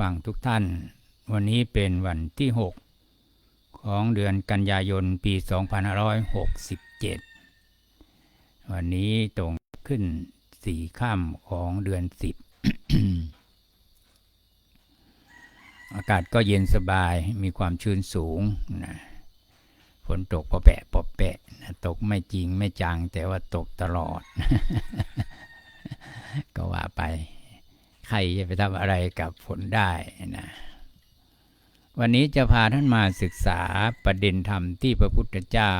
ฟังทุกท่าน วันนี้เป็นวันที่ 6 ของเดือนกันยายนปี 2567 วันนี้ตรงขึ้นสี่ค่ำของเดือน 10 อากาศก็เย็นสบายมีความชื้นสูงนะฝนตกพอแปะพอแปะนะตกไม่จริงไม่จังแต่ว่าตกตลอด ก็ว่าไป ใครจะไปทำอะไรกับฝนได้นะวันนี้จะพาท่านมาศึกษาประเด็นธรรมที่พระพุทธเจ้า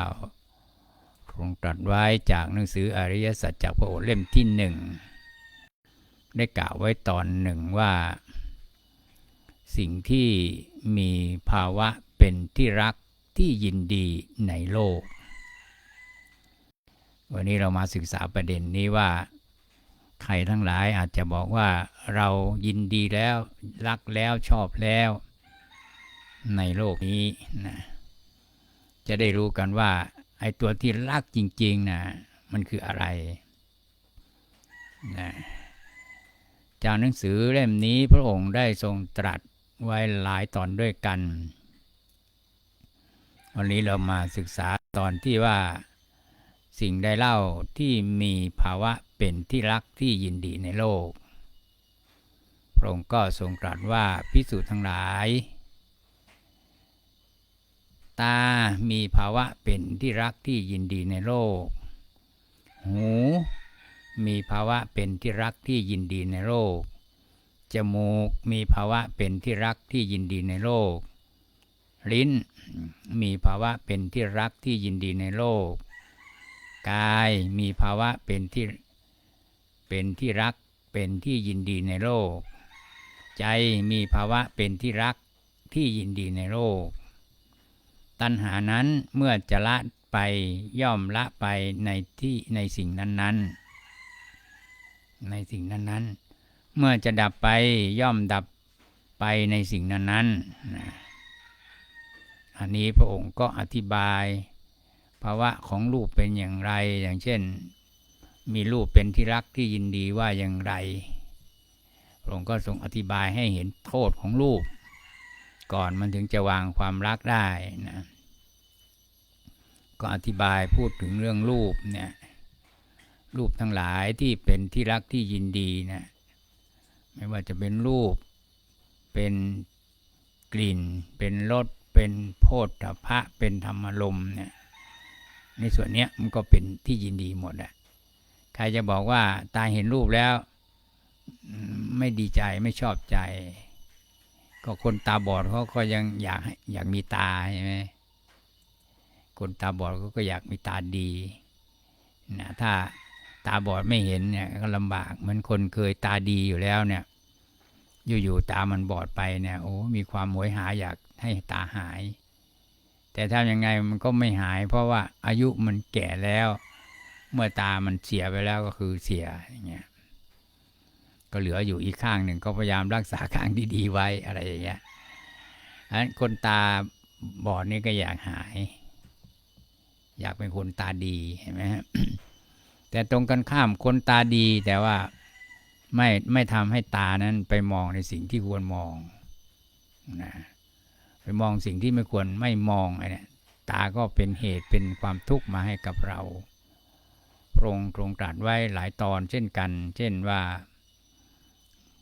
ทรงตรัสไว้จากหนังสืออริยสัจจากพระโอษฐ์เล่มที่หนึ่งได้กล่าวไว้ตอนหนึ่งว่า สิ่งที่มีภาวะเป็นที่รักที่ยินดีในโลก วันนี้เรามาศึกษาประเด็นนี้ว่า ใครทั้งหลายอาจจะบอกว่าเรายินดีแล้วรักแล้วชอบแล้ว ในโลกนี้นะจะได้รู้กันว่าไอ้ตัวที่รักจริงๆนะมันคืออะไรนะจากหนังสือเล่มนี้พระองค์ได้ทรงตรัสไว้หลายตอนด้วยกัน วันนี้เรามาศึกษาตอนที่ว่าสิ่งใดเล่าที่มีภาวะ เป็นที่รักที่ยินดีในโลก พระองค์ก็ทรงตรัสว่าพิสูจน์ทั้งหลาย ตา มีภาวะเป็นที่รักที่ยินดีในโลก หู มีภาวะเป็นที่รักที่ยินดีในโลก จมูก มีภาวะเป็นที่รักที่ยินดีในโลก ลิ้น มีภาวะเป็นที่รักที่ยินดีในโลก กาย มีภาวะเป็นที่ เป็นที่รักเป็นที่ยินดีในโลก ใจมีภาวะเป็นที่รักที่ยินดีในโลก ตัณหานั้นเมื่อจะละไปย่อมละไปในที่ในสิ่งนั้นๆ ในสิ่งนั้นๆ เมื่อจะดับไปย่อมดับไปในสิ่งนั้นๆนะอันนี้พระองค์ก็อธิบาย ภาวะของรูปเป็นอย่างไรอย่างเช่น มีรูปเป็นที่รักที่ยินดีว่าอย่างไรพระองค์ก็ทรงอธิบายให้เห็นโทษของรูป ก่อนมันถึงจะวางความรักได้นะก็อธิบายพูดถึงเรื่องรูปเนี่ยรูปทั้งหลายที่เป็นที่รักที่ยินดีนะไม่ว่าจะเป็นรูป เป็นกลิ่น เป็นรสเป็นโพธพะเป็นธรรมลมเนี่ยในส่วนนี้มันก็เป็นที่ยินดีหมดอะ ครจะบอกว่าตาเห็นรูปแล้ว ไม่ดีใจไม่ชอบใจ ก็คนตาบอดเขาก็ยังอยากอยากมีตาใช่ไหมคนตาบอดเขาก็อยากมีตาดีนะถ้าตาบอดไม่เห็นเนี่ยก็ลำบากเหมือนคนเคยตาดีอยู่แล้วเนี่ย อยู่ๆตามันบอดไปเนี่ยโอ้มีความหวยหาอยากให้ตาหาย แต่ทำยังไงมันก็ไม่หาย เพราะว่าอายุมันแก่แล้ว เมื่อตามันเสียไปแล้วก็คือเสียอย่างเงี้ยก็เหลืออยู่อีกข้างหนึ่งก็พยายามรักษาข้างดีๆไว้อะไรอย่างเงี้ยอันคนตาบอดนี่ก็อยากหาย อยากเป็นคนตาดีเห็นไหมฮะแต่ตรงกันข้ามคนตาดีแต่ว่าไม่ไม่ทำให้ตานั้นไปมองในสิ่งที่ควรมองนะไปมองสิ่งที่ไม่ควรไม่มองไอ้นี่ตาก็เป็นเหตุเป็นความทุกข์มาให้กับเรา พระองค์ทรงตรัสไว้หลายตอนเช่นกัน เช่นว่า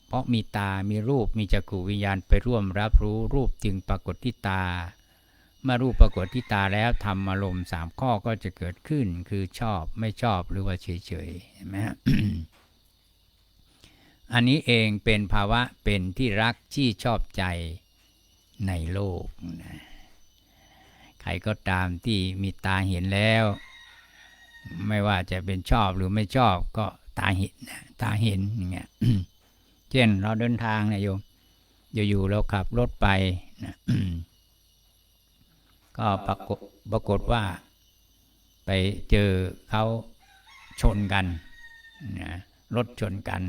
เพราะมีตา มีรูป มีจักรุวิญญาณไปร่วมรับรู้รูปจึงปรากฏที่ตา เมื่อรูปปรากฏที่ตาแล้วทำอารมณ์สามข้อก็จะเกิดขึ้น คือชอบไม่ชอบหรือว่าเฉยเฉยเห็นไหมอันนี้เองเป็นภาวะเป็นที่รักที่ชอบใจในโลกนะใครก็ตามที่มีตาเห็นแล้ว ไม่ว่าจะเป็นชอบหรือไม่ชอบก็ตาเห็นนะตาเห็นอย่างเงี้ยเช่นเราเดินทางเนี่ยโยมอยู่ๆเราขับรถไปนะก็ปรากฏปรากฏว่า ไปเจอเขาชนกันนะรถชนกัน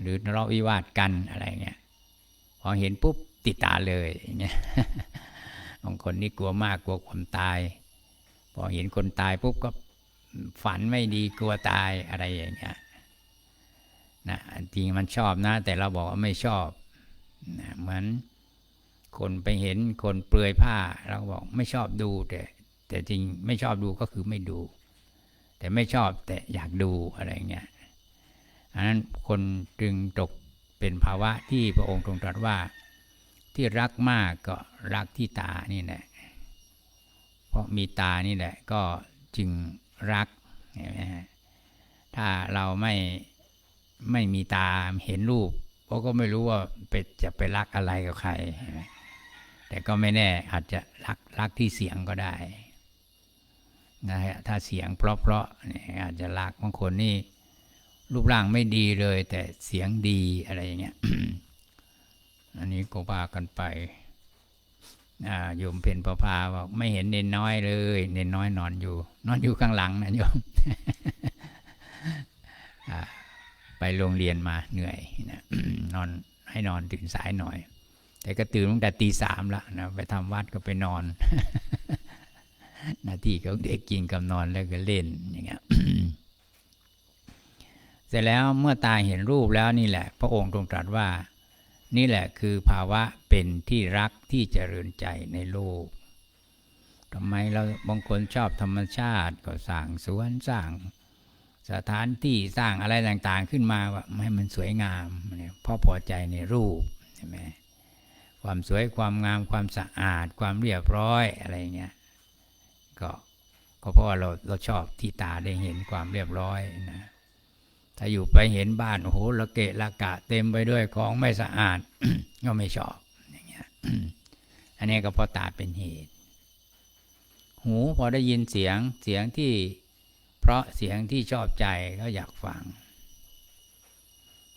หรือทะเลาะวิวาทกันอะไรเงี้ยพอเห็นปุ๊บติดตาเลยอย่างเงี้ยบางคนนี่กลัวมากกลัวความตาย พอเห็นคนตายปุ๊บก็ ฝันไม่ดีกลัวตายอะไรอย่างเงี้ยนะจริงมันชอบนะ แต่เราบอกว่าไม่ชอบนะเหมือนคนไปเห็นคนเปลือยผ้า เราบอกไม่ชอบดูแต่แต่จริงไม่ชอบดูก็คือไม่ดู แต่ไม่ชอบแต่อยากดูอะไรเงี้ยอันนั้นคนจึงตกเป็นภาวะที่พระองค์ทรงตรัสว่าที่รักมากก็รักที่ตานี่แหละเพราะมีตานี่แหละก็จึง รักเห็นไหมฮะถ้าเราไม่ไม่มีตาเห็นรูปเราก็ไม่รู้ว่าไปจะไปรักอะไรกับใครเห็นไหมแต่ก็ไม่แน่อาจจะรักรักที่เสียงก็ได้นะฮะถ้าเสียงเพราะๆเนี่ยอาจจะรักบางคนนี่รูปร่างไม่ดีเลย แต่เสียงดีอะไรอย่างเงี้ย อันนี้ก็ว่ากันไป โยมเป็นประพาบอกไม่เห็นเนนน้อยเลย เนนน้อยนอนอยู่ นอนอยู่ข้างหลังนะโยมไปโรงเรียนมาเหนื่อยนะนอนให้นอนตื่นสายหน่อย แต่ก็ตื่นตั้งแต่ตีสามละนะไปทำวัดก็ไปนอน หน้าที่ของเด็กกินกับนอนแล้วก็เล่นอย่างเงี้ยเสร็จแล้วเมื่อตาเห็นรูปแล้วนี่แหละ พระองค์ทรงตรัสว่า นี่แหละคือภาวะเป็นที่รักที่เจริญใจในโลกทำไมเราบางคนชอบธรรมชาติก็สร้างสวนสร้างสถานที่สร้างอะไรต่างๆขึ้นมาว่าให้มันสวยงามเนี่ยเพราะพอใจในรูปใช่ไหมความสวยความงามความสะอาด ความเรียบร้อยอะไรเงี้ยก็ก็เพราะว่าเราเราชอบที่ตาได้เห็นความเรียบร้อยนะ ถ้าอยู่ไปเห็นบ้านโอ้โหละเกะละกะ เต็มไปด้วยของไม่สะอาด ก็ไม่ชอบอย่างเงี้ยอันนี้ก็เพราะตาเป็นเหตุ หูพอได้ยินเสียงเสียงที่เพราะเสียงที่ชอบใจก็อยากฟัง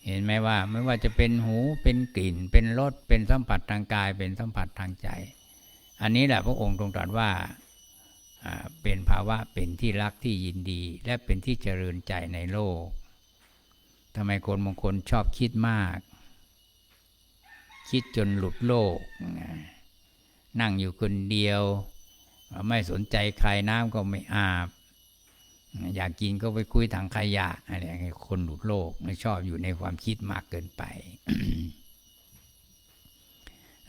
เห็นไหมว่าไม่ว่าจะเป็นหูเป็นกลิ่น เป็นรสเป็นสัมผัสทางกายเป็นสัมผัสทางใจ อันนี้แหละพระองค์ทรงตรัสว่าอ่าเป็นภาวะเป็นที่รักที่ยินดี และเป็นที่เจริญใจในโลก ทำไมคนบางคนชอบคิดมาก คิดจนหลุดโลก นั่งอยู่คนเดียว ไม่สนใจใครน้ำก็ไม่อาบ อยากกินก็ไปคุยทางขยะอะไรอย่างเงี้ยคนหลุดโลกไม่ชอบอยู่ในความคิดมากเกินไป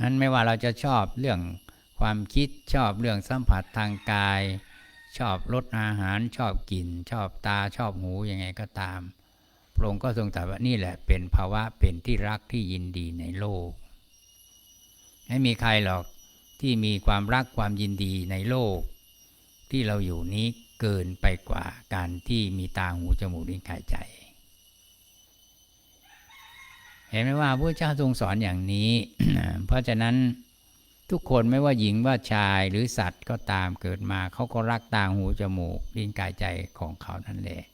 นั้นไม่ว่าเราจะชอบเรื่องความคิดชอบเรื่องสัมผัสทางกาย ชอบรสอาหารชอบกลิ่น ชอบตาชอบหูยังไงก็ตาม ระองค์ก็ทรงตรัสว่านี่แหละเป็นภาวะเป็นที่รักที่ยินดีในโลก ไม่มีใครหรอกที่มีความรักความยินดีในโลก ที่เราอยู่นี้เกินไปกว่าการที่มีตาหูจมูกลิ้นกายใจ เห็นไหมว่าพระเจ้าทรงสอนอย่างนี้ เพราะฉะนั้นทุกคนไม่ว่าหญิงว่าชายหรือสัตว์ก็ตามเกิดมาเขาก็รักตาหูจมูกลิ้นกายใจของเขานั่นแหละ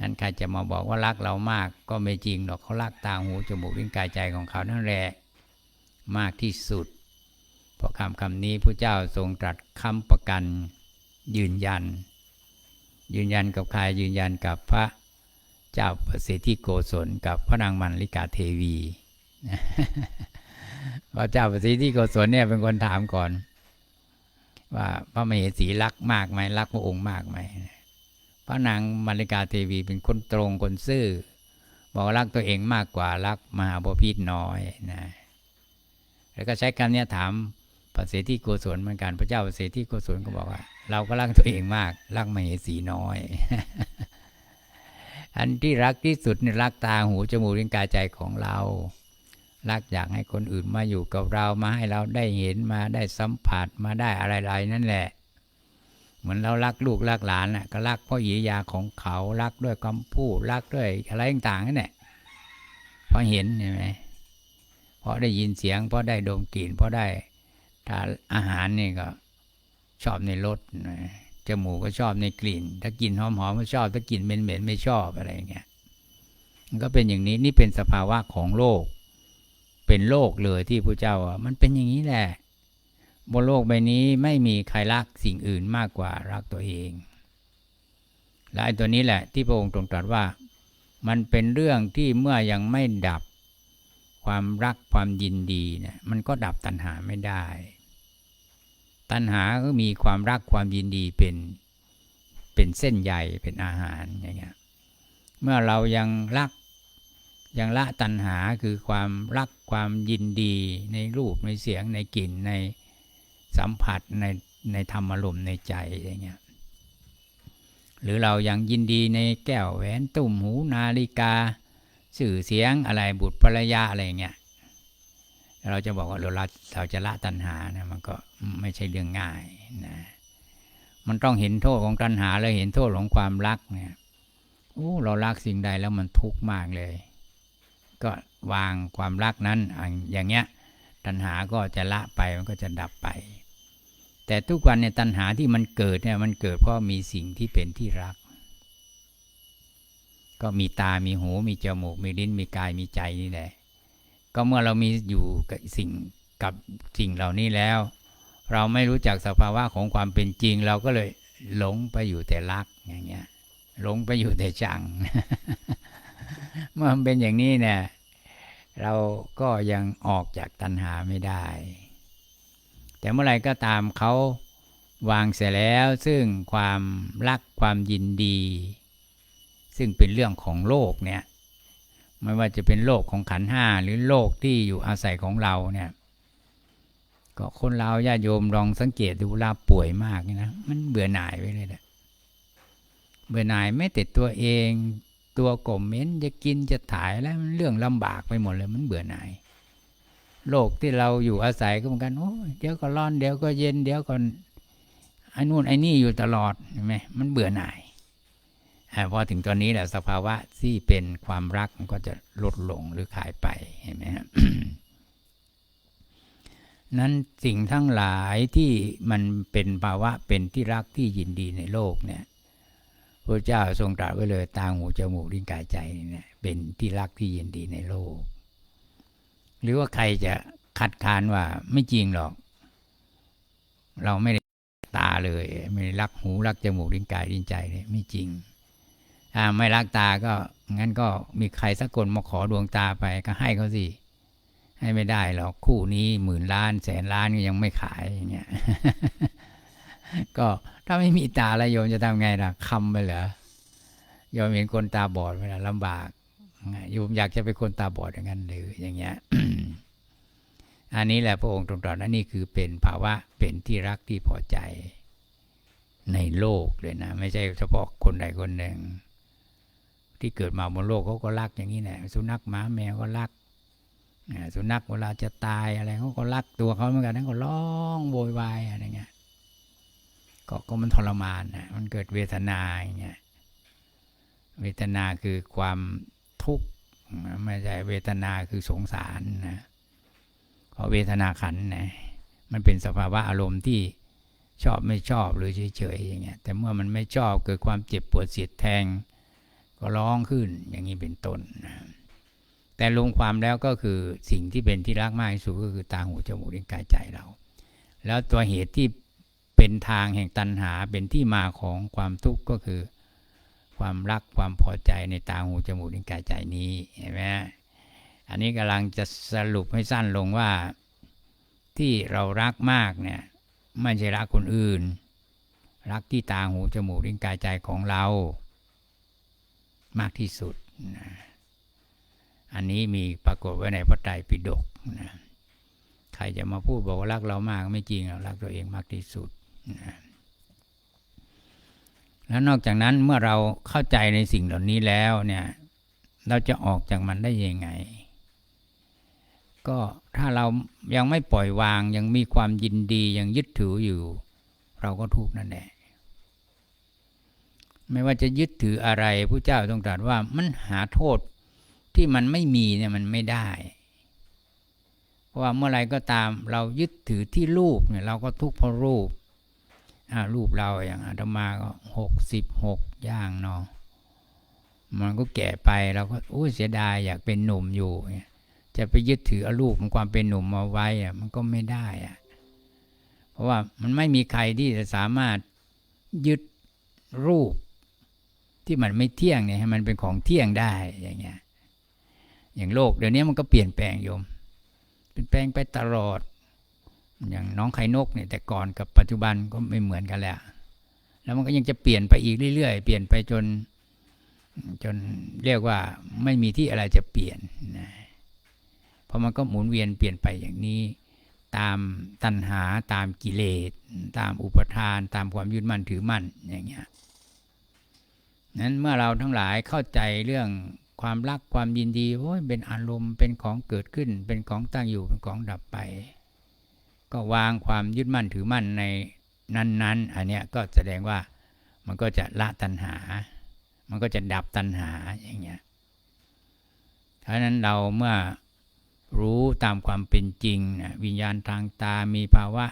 นั้นใครจะมาบอกว่ารักเรามากก็ไม่จริงหรอกเขารักตาหูจมูกลิ้นกายใจของเขานั่นแหละมากที่สุด เพราะคำคำนี้พระเจ้าทรงตรัสคำประกันยืนยัน ยืนยันกับใครยืนยันกับพระเจ้าประสิทธิโกศลกับพระนางมันลิกาเทวีพระเจ้าประสิทธิโกศลเนี่ยเป็นคนถามก่อน ว่าพระมเหสีรักมากไหมรักพระองค์มากไหม พระนางมาริกาเทวีเป็นคนตรงคนซื่อ บอกรักตัวเองมากกว่ารักมหาบพิตรน้อยนะแล้วก็ใช้คำนี้ถามพระเสถีโกศลเหมือนกันพระเจ้าพระเสถีโกศลก็บอกว่า เราก็รักตัวเองมากรักมเหสีน้อย อันที่รักที่สุดนี่รักตาหูจมูกลิ้นกายใจของเรารักอยากให้คนอื่นมาอยู่กับเรามาให้เราได้เห็นมาได้สัมผัสมาได้อะไรๆนั่นแหละ เหมือนเรารักลูกรักหลานน่ะก็รักเพราะหยียาของเขารักด้วยคำพูดรักด้วยอะไรต่างๆนั่นแหละเพราะเห็นใช่ไหมเพราะได้ยินเสียงเพราะได้ดมกลิ่นเพราะได้ทานอาหารนี่ก็ชอบในรสจมูกก็ชอบในกลิ่น ถ้ากลิ่นหอมๆก็ชอบ ถ้ากลิ่นเหม็นๆไม่ชอบอะไรอย่างเงี้ยมันก็เป็นอย่างนี้นี่เป็นสภาวะของโลก เป็นโลกเลยที่พระเจ้าว่ามันเป็นอย่างนี้แหละ บนโลกใบนี้ไม่มีใครรักสิ่งอื่นมากกว่ารักตัวเอง และไอ้ตัวนี้แหละที่พระองค์ตรงตรัสว่า มันเป็นเรื่องที่เมื่อยังไม่ดับความรักความยินดีเนี่ยมันก็ดับตัณหาไม่ได้ ตัณหาก็มีความรักความยินดีเป็นเป็นเส้นใหญ่เป็นอาหารอย่างเงี้ยเมื่อเรายังรักยังละตัณหาคือความรักความยินดีในรูปในเสียงในกลิ่นใน สัมผัสในในธรรมอารมณ์ในใจอย่างเงี้ยหรือเรายังยินดีในแก้วแหวนตุ่มหูนาฬิกา สื่อเสียงอะไรบุตรภรรยาอะไรเงี้ยเราจะบอกว่าเราละเราจะละตัณหานะมันก็ไม่ใช่เรื่องง่ายนะมันต้องเห็นโทษของตัณหาแล้วเห็นโทษของความรักเนี่ยโอ้เรารักสิ่งใดแล้วมันทุกข์มากเลย ก็วางความรักนั้นอย่างเงี้ยตัณหาก็จะละไปมันก็จะดับไป แต่ทุกวันเนี่ยตัณหาที่มันเกิดเนี่ยมันเกิดเพราะมีสิ่งที่เป็นที่รัก ก็มีตา มีหู มีจมูก มีลิ้น มีกาย มีใจนี่แหละ ก็เมื่อเรามีอยู่กับสิ่งกับสิ่งเหล่านี้แล้ว เราไม่รู้จักสภาวะของความเป็นจริง เราก็เลยหลงไปอยู่แต่รักอย่างเงี้ย หลงไปอยู่แต่จัง เมื่อมันเป็นอย่างนี้เนี่ยเราก็ยังออกจากตัณหาไม่ได้ แต่เมื่อไรก็ตามเขาวางเสร็จแล้วซึ่งความรักความยินดี ซึ่งเป็นเรื่องของโลกเนี่ยไม่ว่าจะเป็นโลกของขันห้าหรือโลกที่อยู่อาศัยของเราเนี่ยก็คนเราญาติโยมลองสังเกตดูลาป่วยมากนะมันเบื่อหน่ายไปเลยแหละเบื่อหน่ายไม่ติดตัวเอง ตัวกลมเม้นจะกินจะถ่ายแล้วมันเรื่องลำบากไปหมดเลยมันเบื่อหน่าย โลกที่เราอยู่อาศัยก็เหมือนกันโอ้เดี๋ยวก็ร้อนเดี๋ยวก็เย็นเดี๋ยวก็ไอ้นู่นไอ้นี่อยู่ตลอดเห็นไหมมันเบื่อหน่ายพอถึงตอนนี้แหละสภาวะที่เป็นความรักมันก็จะลดลงหรือขายไปเห็นไหมครับนั้นสิ่งทั้งหลายที่มันเป็นภาวะเป็นที่รักที่ยินดีในโลกเนี่ยพระเจ้าทรงตรัสไว้เลยตาหูจมูกลิ้นกายใจเนี่ยเป็นที่รักที่ยินดีในโลก หรือว่าใครจะคัดค้านว่าไม่จริงหรอก เราไม่ได้ตาเลย ไม่ได้รักหูรักจมูกลิ้นกายลิ้นใจเลยไม่จริงถ้าไม่รักตาก็งั้นก็มีใครสักคนมาขอดวงตาไปก็ให้เขาสิให้ไม่ได้หรอกคู่นี้หมื่นล้าน แสนล้านก็ยังไม่ขายอย่างเงี้ยก็ถ้าไม่มีตาแล้วโยมจะทำไงล่ะคำไปเหรอโยมเห็นคนตาบอดเวลาลำบาก โยมอยากจะเป็นคนตาบอดอย่างนั้นหรืออย่างเงี้ยอันนี้แหละพระองค์ตรัสนั่นนี่คือเป็นภาวะเป็นที่รักที่พอใจในโลกเลยนะ ไม่ใช่เฉพาะคนใดคนหนึ่ง ที่เกิดมาบนโลกเขาก็รักอย่างนี้แหละสุนัขหมาแมวก็รักสุนัขเวลาจะตายอะไรเขาก็รักตัวเขาเหมือนกันนั่นก็ร้องโวยวายอะไรเงี้ยก็ก็มันทรมานนะมันเกิดเวทนาอย่างเงี้ยเวทนาคือความ ทุกข์ไม่ใช่เวทนาคือสงสารนะเพราะเวทนาขันนะมันเป็นสภาวะอารมณ์ที่ชอบไม่ชอบหรือเฉยๆอย่างเงี้ยแต่เมื่อมันไม่ชอบเกิดความเจ็บปวดเสียดแทง ก็ร้องขึ้นอย่างนี้เป็นต้นนะแต่ลงความแล้วก็คือสิ่งที่เป็นที่รักมากที่สุดก็คือตาหูจมูกลิ้นกายใจเรา แล้วตัวเหตุที่เป็นทางแห่งตัณหาเป็นที่มาของความทุกข์ก็คือ ความรักความพอใจในตาหูจมูกลิ้นกายใจนี้เห็นไหมอันนี้กำลังจะสรุปให้สั้นลงว่าที่เรารักมากเนี่ยไม่ใช่รักคนอื่น รักที่ตาหูจมูกลิ้นกายใจของเรา มากที่สุดนะอันนี้มีปรากฏไว้ในพระไตรปิฎกนะใครจะมาพูดบอกว่ารักเรามากไม่จริงเรารักตัวเองมากที่สุดนะ แล้วนอกจากนั้นเมื่อเราเข้าใจในสิ่งเหล่านี้แล้วเนี่ยเราจะออกจากมันได้ยังไง ก็ถ้าเรายังไม่ปล่อยวางยังมีความยินดียังยึดถืออยู่ เราก็ทุกข์นั่นแหละไม่ว่าจะยึดถืออะไรพระเจ้าทรงตรัสว่ามันหาโทษที่มันไม่มีเนี่ยมันไม่ได้ เพราะว่าเมื่อไรก็ตามเรายึดถือที่รูปเนี่ยเราก็ทุกข์เพราะรูป รูปเราอย่างอาตมาก็หกสิบหกย่างเนาะมันก็แก่ไปเราก็โอ้เสียดายอยากเป็นหนุ่มอยู่ จะไปยึดถืออรูปของความเป็นหนุ่มมาไว้อะมันก็ไม่ได้อะเพราะว่ามันไม่มีใครที่จะสามารถยึดรูปที่มันไม่เที่ยงเนี่ยให้มันเป็นของเที่ยงได้อย่างเงี้ยอย่างโลกเดี๋ยวนี้มันก็เปลี่ยนแปลงโยม เปลี่ยนแปลงไปตลอด อย่างน้องไข่นกเนี่ยแต่ก่อนกับปัจจุบันก็ไม่เหมือนกันแหล้วแล้วมันก็ยังจะเปลี่ยนไปอีกเรื่อยๆ เปลี่ยนไปจน จนเรียกว่าไม่มีที่อะไรจะเปลี่ยนนะเพราะมันก็หมุนเวียนเปลี่ยนไปอย่างนี้ ตามตัณหาตามกิเลส ตามอุปทาน ตามความยึดมั่นถือมั่นอย่างเงี้ยนั้นเมื่อเราทั้งหลายเข้าใจเรื่องความรักความยินดีโอ้ยเป็นอารมณ์เป็นของเกิดขึ้น เป็นของตั้งอยู่เป็นของดับไป ก็วางความยึดมั่นถือมั่นในนั้นๆ อันเนี้ยก็แสดงว่ามันก็จะละตัณหา มันก็จะดับตัณหาอย่างเงี้ยเพราะนั้นเราเมื่อรู้ตามความเป็นจริงนะวิญญาณทางตามีภาวะ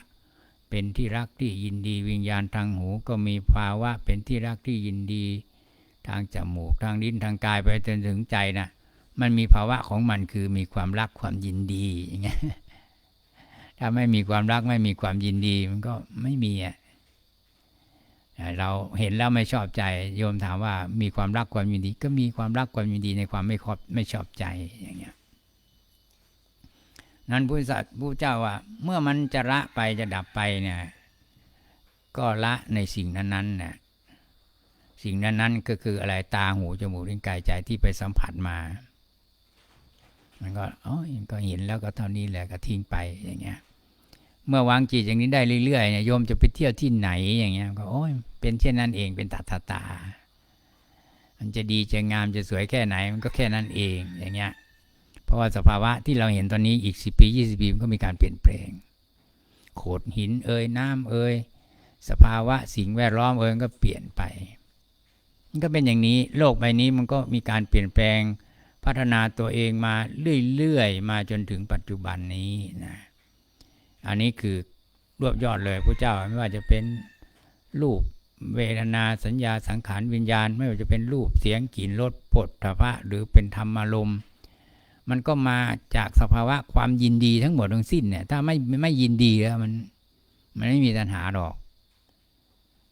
เป็นที่รักที่ยินดี วิญญาณทางหูก็มีภาวะ เป็นที่รักที่ยินดี ทางจมูกทางลิ้นทางกายไปจนถึงใจนะมันมีภาวะของมันคือมีความรักความยินดีอย่างเงี้ย ถ้าไม่มีความรักไม่มีความยินดี มันก็ไม่มีอะเราเห็นแล้วไม่ชอบใจ โยมถามว่ามีความรักความยินดี ก็มีความรักความยินดีในความไม่ครอบไม่ชอบใจอย่างเงี้ยนั้นพุทธศาสผู้เจ้าว่า เมื่อมันจะละไปจะดับไปเนี่ยก็ละในสิ่งนั้นๆน่ะสิ่งนั้นๆก็คืออะไรตาหูจมูกลิ้นกายใจที่ไปสัมผัสมา มันก็อ๋อก็เห็นแล้วก็เท่านี้แหละก็ทิ้งไปอย่างเงี้ย เมื่อวางจิตอย่างนี้ได้เรื่อยๆเนี่ยโยมจะไปเที่ยวที่ไหนอย่างเงี้ยก็โอ้ยเป็นเช่นนั้นเองเป็นตาตาตา มันจะดีจะงามจะสวยแค่ไหน มันก็แค่นั้นเองอย่างเงี้ยเพราะว่าสภาวะที่เราเห็นตอนนี้อีกสิปียี่สิบปีมันก็มีการเปลี่ยนแปลง โขดหินเอ่ยน้ำเอ่ยสภาวะสิ่งแวดล้อมเอ่ยก็เปลี่ยนไป มันก็เป็นอย่างนี้โลกใบนี้มันก็มีการเปลี่ยนแปลงพัฒนาตัวเองมาเรื่อยๆมาจนถึงปัจจุบันนี้นะ อันนี้คือรวบยอดเลยพระเจ้าไม่ว่าจะเป็นรูปเวทนาสัญญาสังขารวิญญาณ ไม่ว่าจะเป็นรูปเสียงกลิ่นรสปดทพะหรือเป็นธรรมารมณ์มันก็มาจากสภาวะความยินดีทั้งหมดทั้งสิ้นเนี่ย ถ้าไม่ไม่ยินดีแล้วมัน มันไม่มีตัณหาหรอก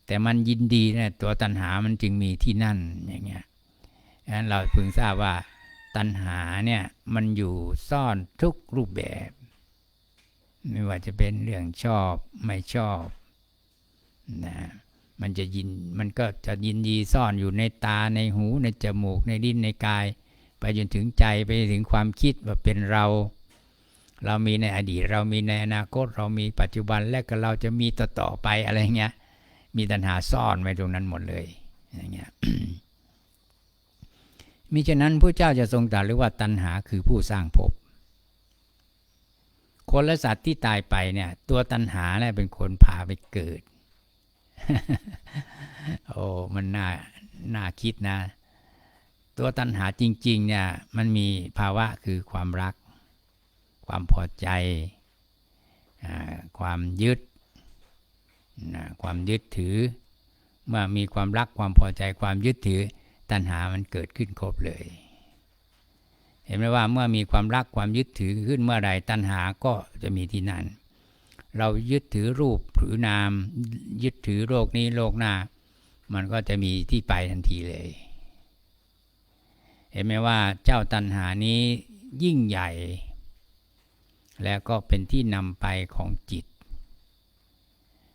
แต่มันยินดีเนี่ยตัวตัณหามันจึงมีที่นั่นอย่างเงี้ยดังนั้นเราพึงทราบว่าตัณหาเนี่ยมันอยู่ซ่อนทุกรูปแบบ ไม่ว่าจะเป็นเรื่องชอบไม่ชอบนะมันจะยินมันก็จะยินดีซ่อนอยู่ในตาในหูในจมูกในลิ้นในกาย ไปจนถึงใจไปถึงความคิดว่าเป็นเรา เรามีในอดีต เรามีในอนาคต เรามีปัจจุบันและก็เราจะมีต่อต่อไปอะไรเงี้ยมีตัณหาซ่อนไว้ตรงนั้นหมดเลยอย่างเงี้ยมิฉะนั้นพระเจ้าจะทรงตรัสหรือว่าตัณหาคือผู้สร้างภพ คนและสัตว์ที่ตายไปเนี่ย ตัวตัณหาเนี่ยเป็นคนพาไปเกิด โอ้มันน่าน่าคิดนะ ตัวตัณหาจริง ๆ เนี่ย มันมีภาวะคือความรัก ความพอใจ ความยึด ความยึดถือ เมื่อมีความรักความพอใจความยึดถือ ตัณหามันเกิดขึ้นครบเลย เห็นไหมว่าเมื่อมีความรักความยึดถือขึ้นเมื่อใดตัณหาก็จะมีที่นั่น เรายึดถือรูปถือนาม ยึดถือโลกนี้โลกหน้า มันก็จะมีที่ไปทันทีเลย เห็นไหมว่าเจ้าตัณหานี้ยิ่งใหญ่ แล้วก็เป็นที่นำไปของจิต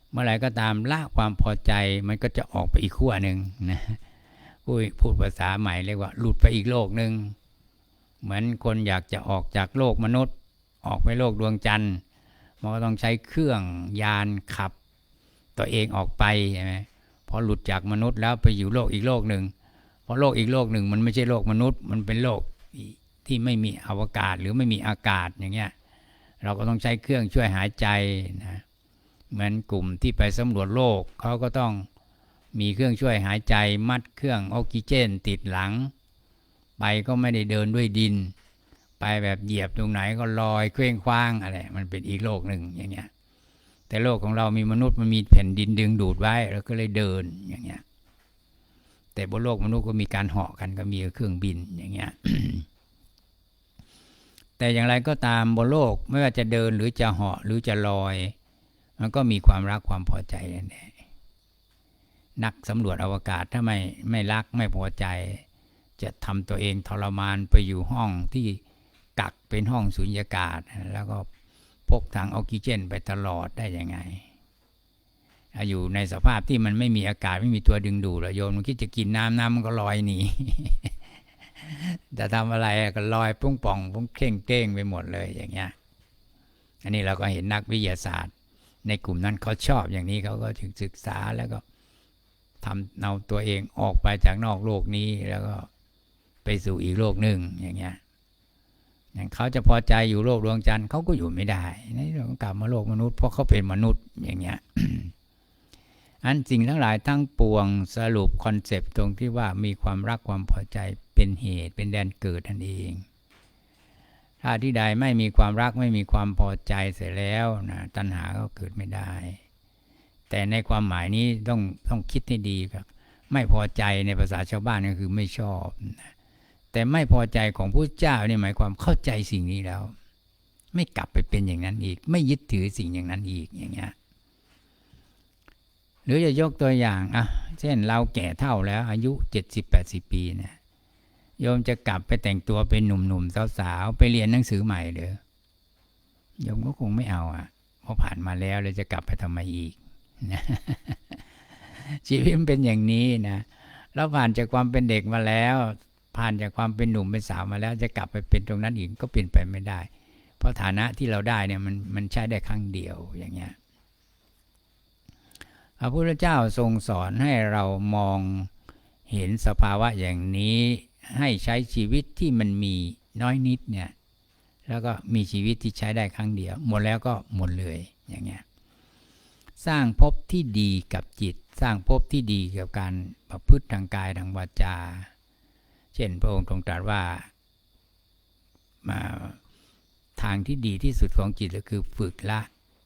เมื่อไรก็ตามละความพอใจมันก็จะออกไปอีกขั้วหนึ่งนะพูดภาษาใหม่เรียกว่าหลุดไปอีกโลกหนึ่ง เหมือนคนอยากจะออกจากโลกมนุษย์ ออกไปโลกดวงจันทร์มันก็ต้องใช้เครื่องยานขับ ตัวเองออกไปใช่ไหมพอหลุดจากมนุษย์แล้วไปอยู่โลกอีกโลกหนึ่งเพราะโลกอีกโลกหนึ่งมันไม่ใช่โลกมนุษย์ มันเป็นโลกที่ไม่มีอวกาศหรือไม่มีอากาศอย่างเงี้ยเราก็ต้องใช้เครื่องช่วยหายใจนะเหมือนกลุ่มที่ไปสำรวจโลกเขาก็ต้องมีเครื่องช่วยหายใจมัดเครื่องออกซิเจนติดหลัง ไปก็ไม่ได้เดินด้วยดิน ไปแบบเหยียบตรงไหนก็ลอยเคว้งคว้างอะไรมันเป็นอีกโลกหนึ่งอย่างเงี้ยแต่โลกของเรามีมนุษย์มันมีแผ่นดินดึงดูดไว้แล้วก็เลยเดินอย่างเงี้ยแต่บนโลกมนุษย์ก็มีการเหาะกันก็มีเครื่องบินอย่างเงี้ยแต่อย่างไรก็ตามบนโลกไม่ว่าจะเดินหรือจะเหาะหรือจะลอย มันก็มีความรักความพอใจแน่นักสำรวจอวกาศถ้าไม่ไม่รักไม่พอใจ จะทำตัวเองทรมานไปอยู่ห้องที่กักเป็นห้องสุญญากาศ แล้วก็พกถังออกซิเจนไปตลอดได้ยังไง อยู่ในสภาพที่มันไม่มีอากาศไม่มีตัวดึงดูดอะโยมมันคิดจะกินน้ำน้ำมันก็ลอยหนีจะทำอะไรก็ลอยปุ้งป่องปุ้งเข่งเก้งไปหมดเลยอย่างเงี้ยอันนี้เราก็เห็นนักวิทยาศาสตร์ ในกลุ่มนั้นเขาชอบอย่างนี้เขาก็ถึงศึกษาแล้วก็ทำเอาตัวเองออกไปจากนอกโลกนี้แล้วก็ ไปสู่อีกโลกหนึ่งอย่างเงี้ยอย่างเขาจะพอใจอยู่โลกดวงจันทร์เขาก็อยู่ไม่ได้ในเราก็กลับมาโลกมนุษย์เพราะเขาเป็นมนุษย์อย่างเงี้ยอันสิ่งทั้งหลายทั้งปวงสรุปคอนเซปต์ตรงที่ว่ามีความรักความพอใจเป็นเหตุเป็นแดนเกิดนั่นเอง ถ้าที่ใดไม่มีความรักไม่มีความพอใจเสร็จแล้วนะตัณหาก็เกิดไม่ได้ แต่ในความหมายนี้ต้องต้องคิดให้ดีครับ ไม่พอใจในภาษาชาวบ้านก็คือไม่ชอบนะ แต่ไม่พอใจของผู้เจ้าเนี่ยหมายความเข้าใจสิ่งนี้แล้ว ไม่กลับไปเป็นอย่างนั้นอีก ไม่ยึดถือสิ่งอย่างนั้นอีกอย่างเงี้ยหรือจะยกตัวอย่างอะเช่นเราแก่เท่าแล้ว อายุเจ็ดสิบแปดสิบปีเนี่ยโยมจะกลับไปแต่งตัวเป็นหนุ่มๆสาวๆไปเรียนหนังสือใหม่เด้อโยมก็คงไม่เอาอะเพราะผ่านมาแล้วเลยจะกลับไปทำไมอีกนะชีวิตมันเป็นอย่างนี้นะเราผ่านจากความเป็นเด็กมาแล้ว ผ่านจากความเป็นหนุ่มเป็นสาวมาแล้วจะกลับไปเป็นตรงนั้นอีกก็เป็นไปไม่ได้ เพราะฐานะที่เราได้เนี่ยมันมันใช้ได้ครั้งเดียวอย่างเงี้ยพระพุทธเจ้าทรงสอนให้เรามองเห็นสภาวะอย่างนี้ ให้ใช้ชีวิตที่มันมีน้อยนิดเนี่ยแล้วก็มีชีวิตที่ใช้ได้ครั้งเดียว หมดแล้วก็หมดเลยอย่างเงี้ยสร้างภพที่ดีกับจิต สร้างภพที่ดีกับการประพฤติทางกายทางวาจา ช่นพระองค์ทรงตรัสว่ามาทางที่ดีที่สุดของจิตก็คือฝึกละ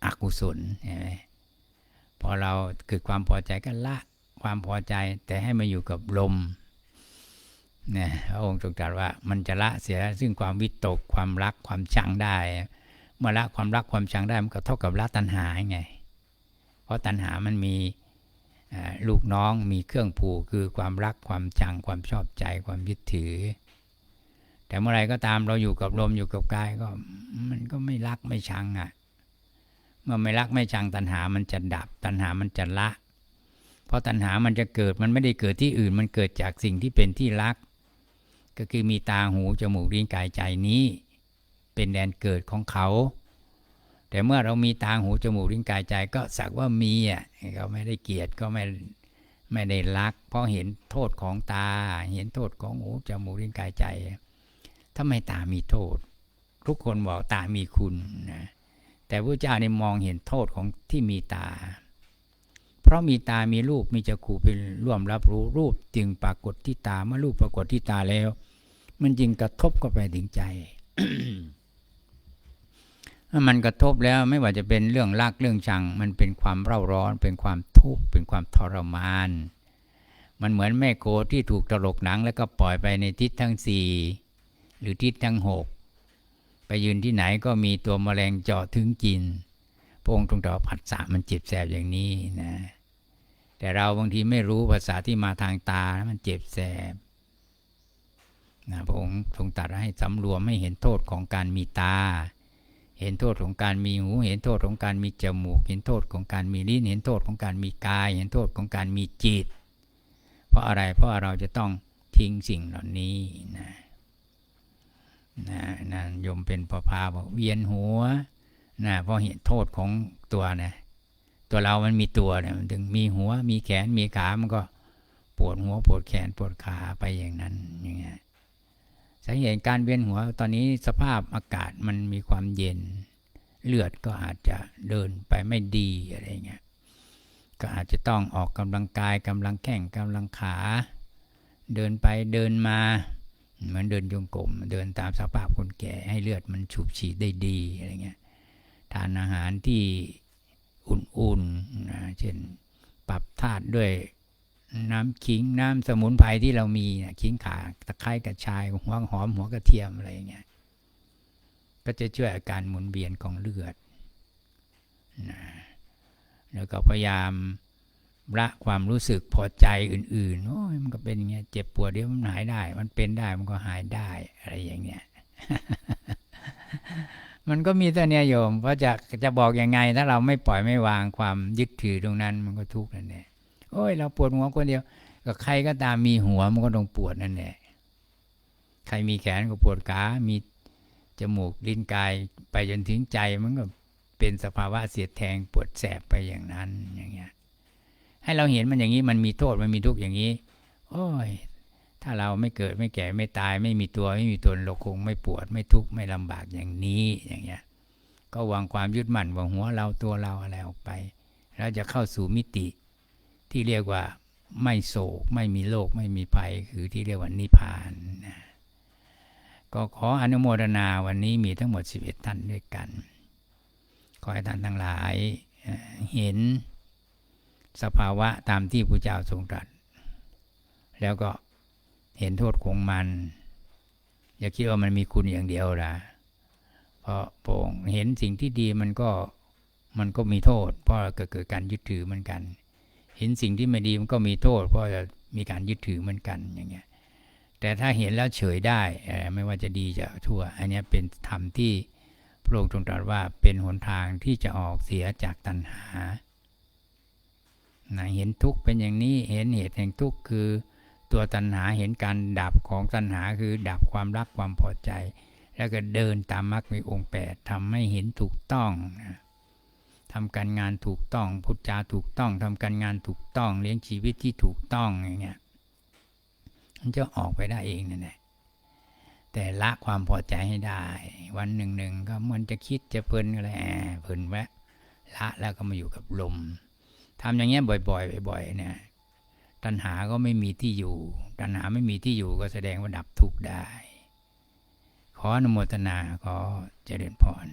อกุศลเห็นไหมพอเราเกิดความพอใจก็ละความพอใจแต่ให้มาอยู่กับลมนี่พระองค์ทรงตรัสว่ามันจะละเสียซึ่งความวิตกความรักความชังได้ เมื่อละความรักความชังได้มันก็เท่ากับละตัณหาไง เพราะตัณหามันมี ลูกน้องมีเครื่องผูกคือความรักความชังความชอบใจความยึดถือ แต่เมื่อไรก็ตามเราอยู่กับลมอยู่กับกายก็ มันก็ไม่รักไม่ชังอะเมื่อไม่รักไม่ชังตัณหามันจะดับ ตัณหามันจะละ เพราะตัณหามันจะเกิดมันไม่ได้เกิดที่อื่น มันเกิดจากสิ่งที่เป็นที่รัก ก็คือมีตาหูจมูกลิ้นกายใจนี้ เป็นแดนเกิดของเขา แต่เมื่อเรามีตาหูจมูกลิ้นกายใจก็สักว่ามีอะก็ไม่ได้เกลียดก็ไม่ไม่ได้รัก เพราะเห็นโทษของตา เห็นโทษของหูจมูกลิ้นกายใจทำไมตามีโทษ ทุกคนบอกตามีคุณนะแต่พระเจ้าเนี่ยมองเห็นโทษของที่มีตา เพราะมีตามีรูปมีจักขู่เป็นร่วมรับรู้รูปจึงปรากฏที่ตาเมื่อรูปปรากฏที่ตาแล้ว มันจึงกระทบเข้าไปถึงใจ มันกระทบแล้วไม่ว่าจะเป็นเรื่องรักเรื่องชัง มันเป็นความเร่าร้อน เป็นความทุกข์เป็นความทรมาน มันเหมือนแม่โคที่ถูกตลกหนัง แล้วก็ปล่อยไปในทิศทั้งสี่หรือทิศทั้งหกไปยืนที่ไหนก็มีตัวแมลงเจาะถึงกินพงตรงต่อผัสสะมันเจ็บแสบอย่างนี้นะ แต่เราบางทีไม่รู้ภาษาที่มาทางตามันเจ็บแสบนะพระองค์ทรงตรัสให้สำรวมให้เห็นโทษของการมีตา เห็นโทษของการมีหู เห็นโทษของการมีจมูก เห็นโทษของการมีลิ้น เห็นโทษของการมีกาย เห็นโทษของการมีจิต เพราะอะไร เพราะเราจะต้องทิ้งสิ่งเหล่านี้นะนะนะยมเป็นประพาบอกเวียนหัวนะเพราะเห็นโทษของตัวนะตัวเรามันมีตัวเนี่ยมันถึงมีหัว มีแขน มีขา มันก็ปวดหัว ปวดแขน ปวดขาไปอย่างนั้นอย่างเงี้ย สาเหตุการเวียนหัวตอนนี้สภาพอากาศมันมีความเย็น เลือดก็อาจจะเดินไปไม่ดีอะไรเงี้ยก็อาจจะต้องออกกำลังกายกำลังแข้งกำลังขา เดินไปเดินมาเหมือนเดินจงกรมเดินตามสภาพคนแก่ให้เลือดมันฉูบฉีดได้ดีอะไรเงี้ยทานอาหารที่อุ่นๆนะเช่นปรับธาตุด้วย น้ำขิงน้ำสมุนไพรที่เรามีน่ะขิงขาตะไคร้กระชายหัวหอมหัวกระเทียมอะไรเงี้ยก็จะช่วยอาการหมุนเวียนของเลือดนะแล้วก็พยายามละความรู้สึกพอใจอื่น ๆ โอ้ยมันก็เป็นอย่างเงี้ยเจ็บปวดเดี๋ยวมันหายได้ มันเป็นได้มันก็หายได้อะไรอย่างเงี้ย มันก็มีแตัวเนี้ยโยมเพราะจะจะบอกยังไง ถ้าเราไม่ปล่อยไม่วางความยึดถือตรงนั้น มันก็ทุกข์นั่นแหละ โอ้ย เราปวดหัวคนเดียวก็ใครก็ตามมีหัวมันก็ต้องปวดนั่นแหละใครมีแขนก็ปวดขามีจมูกลิ้นกายไปจนถึงใจมันก็เป็นสภาวะเสียดแทงปวดแสบไปอย่างนั้นอย่างเงี้ย ให้เราเห็นมันอย่างนี้มันมีโทษมันมีทุกข์อย่างนี้ โอ้ย ถ้าเราไม่เกิดไม่แก่ไม่ตาย ไม่มีตัวไม่มีตนเราคงไม่ปวดไม่ทุกข์ไม่ลำบากอย่างนี้อย่างเงี้ย ก็วางความยึดมั่นว่าหัวเราตัวเราอะไรออกไปแล้วจะเข้าสู่มิติ ที่เรียกว่าไม่โศก ไม่มีโรคไม่มีภัย คือที่เรียกว่านิพพานนะก็ขออนุโมทนาวันนี้มีทั้งหมด 11 ท่านด้วยกัน ขอให้ท่านทั้งหลายเห็นสภาวะตามที่พระเจ้าทรงตรัส แล้วก็เห็นโทษของมัน อย่าคิดว่ามันมีคุณอย่างเดียวละเพราะพระองเห็นสิ่งที่ดีมันก็มันก็มีโทษ เพราะเกิดเกิดการยึดถือเหมือนกัน เห็นสิ่งที่ไม่ดีมันก็มีโทษ เพราะจะมีการยึดถือเหมือนกันอย่างเงี้ยแต่ถ้าเห็นแล้วเฉยได้ไม่ว่าจะดีจะชั่ว อันนี้เป็นธรรมที่พระองค์ทรงตรัสว่าเป็นหนทางที่จะออกเสียจากตัณหานะเห็นทุกข์เป็นอย่างนี้เห็นเหตุแห่งทุกข์คือ ตัวตัณหาเห็นการดับของตัณหาคือดับความรักความพอใจ แล้วก็เดินตามมรรคมีองค์แปดทำให้เห็นถูกต้องนะ ทำการงานถูกต้องพุทธจาถูกต้องทำการงานถูกต้อง เลี้ยงชีวิตที่ถูกต้องอย่างเงี้ยมันจะออกไปได้เองนั่นแหละแต่ละความพอใจให้ได้ วันหนึ่งหนึ่งก็มันจะคิดจะเพลินอะไรแอบเพลินแวะละแล้วก็มาอยู่กับลมทำอย่างเงี้ยบ่อยๆบ่อย ๆ เนี่ย ตัณหาก็ไม่มีที่อยู่ ตัณหาไม่มีที่อยู่ก็แสดงว่าดับทุกข์ได้ ขออนุโมทนาขอเจริญพร